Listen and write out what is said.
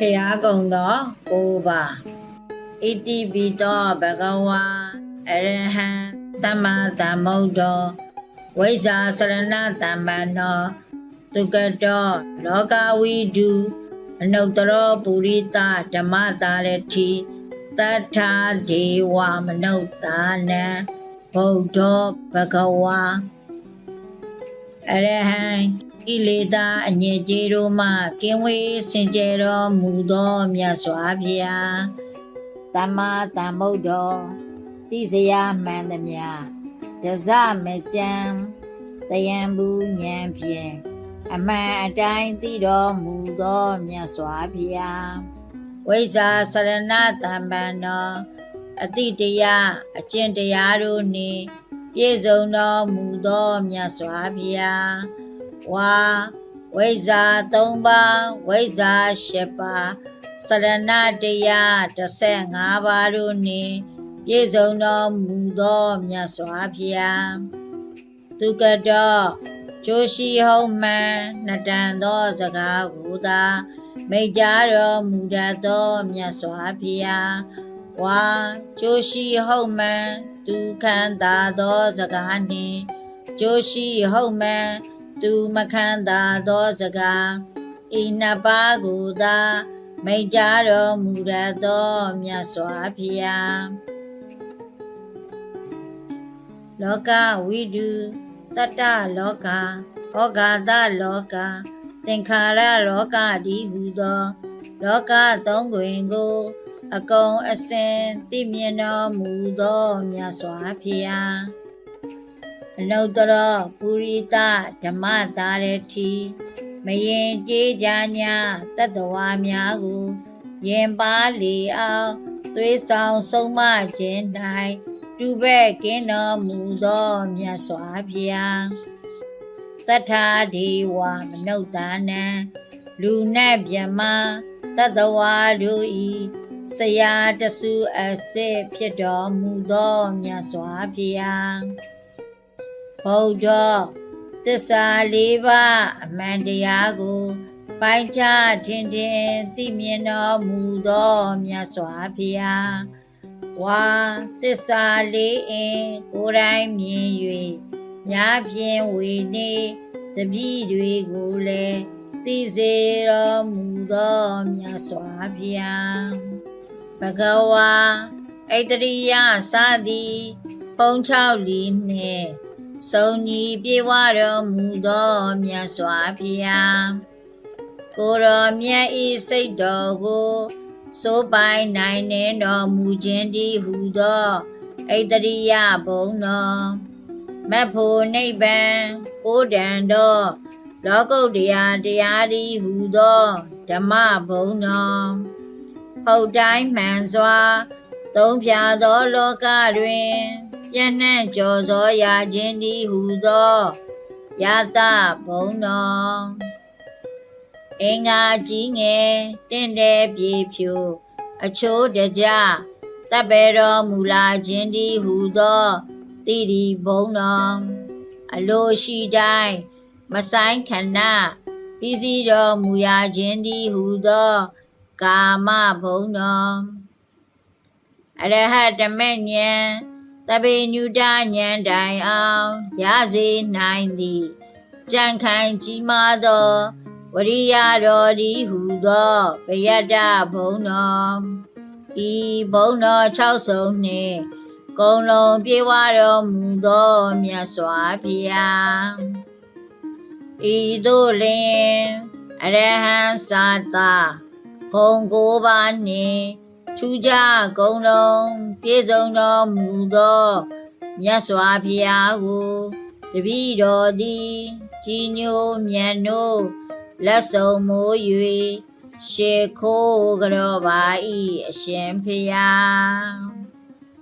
ဖျားကုံတော်ကိုပါဣတိပိတောဘဂဝါအရဟံသမ္မာသမ္ဗုဒ္ဓောဝိဇ္ဇာစရဏတမ္ပန္နောတုကတောလောကဝိတုအနုတ္တရောပုရိသဓမ္မတာရတိတထာဒေဝမနုဿာနံဗုဒ္ဓောဘဂဝါ အရဟံကိလေသာအညစ်အကြေးတို့မှကင်းဝေးစင်ကြယ်တော်မူသောမြတ်စွာဘုရားသမ္မာသမ္ဗုဒ္ဓောတိစရာမှန်သမျှဒဇမကြံတယံဘူးဉာဏ်ဖြင့်အမှန်အတိုင်းသိတော်မူသောမြတ်စွာဘုရားဝိဇ္ဇာစရဏတမ္ပန္နောအတိတရားအကျင့်တရားတို့နှင့် ပြည့်စုံတော်မူသောမြတ်စွာဘုရားဝါဝိဇ္ဇာ၃ပါးဝိဇ္ဇာ၈ပါးစရဏတရား15ပါးတို့နှင့်ပြည့်စုံတော်မူသောမြတ်စွာဘုရားသူကတော်ကျိုးရှိဟုတ်မှန်နှစ်တန်သောစကားကိုသာမိတ်ကြတော်မူတတ်သောမြတ်စွာဘုရား ဝါကျိုးရှိဟုတ်မှန်ဒုက္ခံသာသောစကားနှင့်ကျိုးရှိဟုတ်မှန်သူမခံသာသောစကားဤနှစ်ပါးကိုသာမိတ်ကြတော်မူတတ်သောမြတ်စွာဘုရားလောကဝိတုတတ္တလောကဩဃာတလောကသင်္ခါရလောကဒီဟူသော လောကသုံးတွင်ကို အကုန်အစင်သိမြင်တော်မူသောမြတ်စွာဘုရားအနုတ္တရပုရိသဓမ္မတာရတိမရင်ကြေးကြညာတတ္တဝါများကိုယင်ပါလေအောင်သွေးဆောင်ဆုံးမခြင်း၌တူဘက်ကင်းတော်မူသောမြတ်စွာဘုရားသတ္ထာဒေဝမနုဿာနံလူနတ်မြမ တတ္တဝါတို့ဤဆရာတဆူအစစ်ဖြစ်တော်မူသောမြတ်စွာဘုရားဘုရားသစ္စာလေးပါးအမှန်တရားကိုပိုင်းခြားထင်ထင်သိမြင်တော်မူသောမြတ်စွာဘုရားဝါသစ္စာလေးအင်ကိုယ်တိုင်မြင်၍များဖြင့်ဝေနေတပည့်တွေကိုလည်း သိစေတော်မူသောမြတ်စွာဘုရားဘဂဝါဣတရိယစသည်ပုံချောက်လီနှင့်စုံညီပြေဝတော်မူသောမြတ်စွာဘုရားကိုရောမြတ်ဤစိတ်တော်ကိုစိုးပိုင်နိုင်နေတော်မူခြင်းတည်းဟူသောဣတရိယဘုံတော်မတ်ဖို့နိဗ္ဗာန်ကိုတန်တော် လောကုတ္တရာတရားတည်းဟူသောဓမ္မဘုံတော်ဟုတ်တိုင်းမှန်စွာ သုံးဖြာသောလောကတွင်ပြန့်နှံ့ကြော်စောရာခြင်းတည်းဟူသောယတဘုံတော်အင်္ဂါကြီးငယ်တင့်တယ်ပြေဖြူအချိုးတကြတပ်ပေတော်မူလာခြင်းတည်းဟူသောတိရိဘုံတော်အလိုရှိတိုင်း မဆိုင်ခဏပြီးစီတော်မူရာခြင်းတည်းဟူသော ကာမဘုံတော်အရဟတမဉ္ဇတပေညုတဉ္ဇတိုင်အောင်ရစေနိုင်သည်ကြံခိုင်ကြီးမားသောဝရိယတော်ဒီဟုသောဗယတ္တဘုံတော်ဤဘုံတော်6စုံနှင့်ကုံလုံးပြေဝတော်မူသောမြတ်စွာဘုရား ဤသို့လင်အရဟံသာတာဂုံကိုးပါးနှင့်ထူးခြားဂုံလုံးပြည့်စုံတော်မူသောမြတ်စွာဘုရားကိုတပည့်တော်သည်ကြီးညိုမြတ်နိုးလက်ဆုံးမိုး၍ရှေခိုးကြောပါဤအရှင်ဖျား